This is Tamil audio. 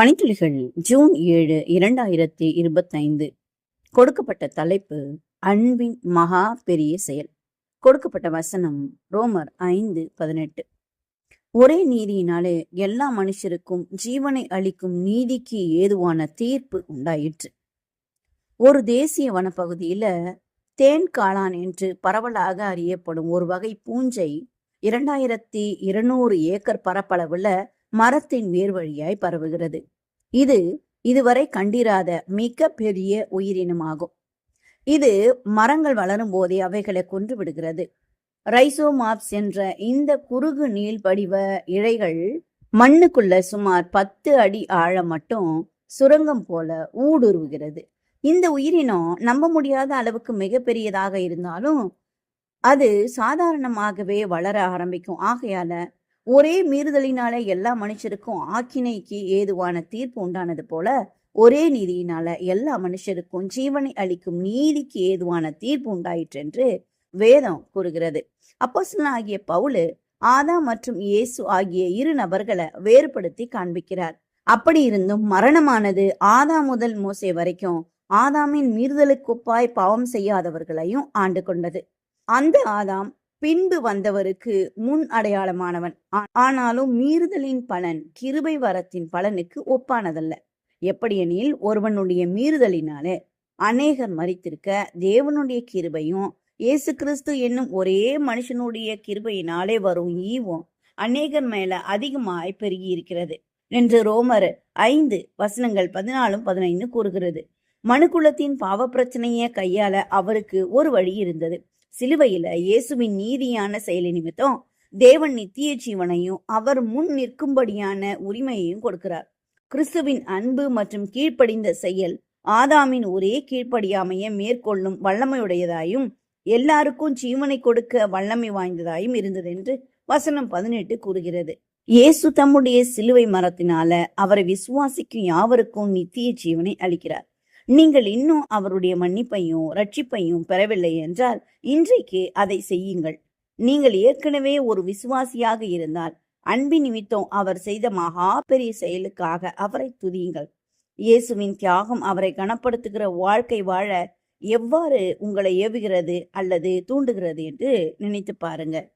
பனித்துளிகள் ஜூன் ஏழு இரண்டாயிரத்தி இருபத்தைந்து. கொடுக்கப்பட்ட தலைப்பு அன்பின் மகா பெரிய செயல். கொடுக்கப்பட்ட வசனம் ரோமர் ஐந்து பதினெட்டு. ஒரே நீதியினாலே எல்லா மனுஷருக்கும் ஜீவனை அளிக்கும் நீதிக்கு ஏதுவான தீர்ப்பு உண்டாயிற்று. ஒரு தேசிய வனப்பகுதியில தேன் காளான் என்று பரவலாக அறியப்படும் ஒரு வகை பூஞ்சை இரண்டாயிரத்தி இருநூறு ஏக்கர் பரப்பளவுல மரத்தின் வேர் வழியாய் பரவுகிறது. இது இதுவரை கண்டிராத மிக பெரிய உயிரினமாகும். இது மரங்கள் வளரும் போதே அவைகளை கொன்று விடுகிறது. ரைசோமாப்ஸ் என்ற இந்த குறுகு நீள் படிவ இழைகள் மண்ணுக்குள்ள சுமார் பத்து அடி ஆழம் மட்டும் சுரங்கம் போல ஊடுருவுகிறது. இந்த உயிரினம் நம்ப முடியாத அளவுக்கு மிகப்பெரியதாக இருந்தாலும் அது சாதாரணமாகவே வளர ஆரம்பிக்கும். ஆகையால ஒரே மீறுதலினால எல்லா மனுஷருக்கும் ஆக்கினைக்கு ஏதுவான தீர்ப்பு உண்டானது போல ஒரே நீதியினால எல்லா மனுஷருக்கும் ஜீவனை அளிக்கும் நீதிக்கு ஏதுவான தீர்ப்பு உண்டாயிற்று என்று வேதம் கூறுகிறது. அப்போஸ்தலன் ஆகிய பவுலு ஆதா மற்றும் இயேசு ஆகிய இரு நபர்களை வேறுபடுத்தி காண்பிக்கிறார். அப்படி இருந்தும் மரணமானது ஆதா முதல் மோசே வரைக்கும் ஆதாமின் மீறுதலுக்குப்பாய் பாவம் செய்யாதவர்களையும் ஆண்டு கொண்டது. அந்த ஆதாம் பின்பு வந்தவருக்கு முன் அடையாளமானவன். ஆனாலும் மீறுதலின் பலன் கிருபை வரத்தின் பலனுக்கு ஒப்பானதல்ல. எப்படியெனில் ஒருவனுடைய மீறுதலினாலே அநேகர் மறித்திருக்க தேவனுடைய கிருபையும் இயேசு கிறிஸ்து என்னும் ஒரே மனுஷனுடைய கிருபையினாலே வரும் ஈவும் அநேகர் மேல அதிகமாய் பெருகி இருக்கிறது என்று ரோமர் ஐந்து வசனங்கள் பதினாலும் பதினைந்து கூறுகிறது. மனுக்குலத்தின் பாவ பிரச்சனையை கையாள அவருக்கு ஒரு வழி இருந்தது. சிலுவையில இயேசுவின் நீதியான செயலி நிமித்தம் தேவன் நித்திய ஜீவனையும் அவர் முன் நிற்கும்படியான உரிமையையும் கொடுக்கிறார். கிறிஸ்துவின் அன்பு மற்றும் கீழ்ப்படிந்த செயல் ஆதாமின் ஒரே கீழ்ப்படியாமையை மேற்கொள்ளும் வல்லமையுடையதாயும் எல்லாருக்கும் ஜீவனை கொடுக்க வல்லமை வாய்ந்ததாயும் இருந்தது என்று வசனம் பதினெட்டு கூறுகிறது. இயேசு தம்முடைய சிலுவை மரத்தினால அவரை விசுவாசிக்கும் யாவருக்கும் நித்திய ஜீவனை அளிக்கிறார். நீங்கள் இன்னும் அவருடைய மன்னிப்பையும் ரட்சிப்பையும் பெறவில்லை என்றால் இன்றைக்கு அதை செய்யுங்கள். நீங்கள் ஏற்கனவே ஒரு விசுவாசியாக இருந்தால் அன்பின் நிமித்தம் அவர் செய்த மகா பெரிய செயலுக்காக அவரை துதியுங்கள். இயேசுவின் தியாகம் அவரை கனப்படுத்துகிற வாழ்க்கை வாழ எவ்வாறு உங்களை ஏவுகிறது அல்லது தூண்டுகிறது என்று நினைத்து பாருங்கள்.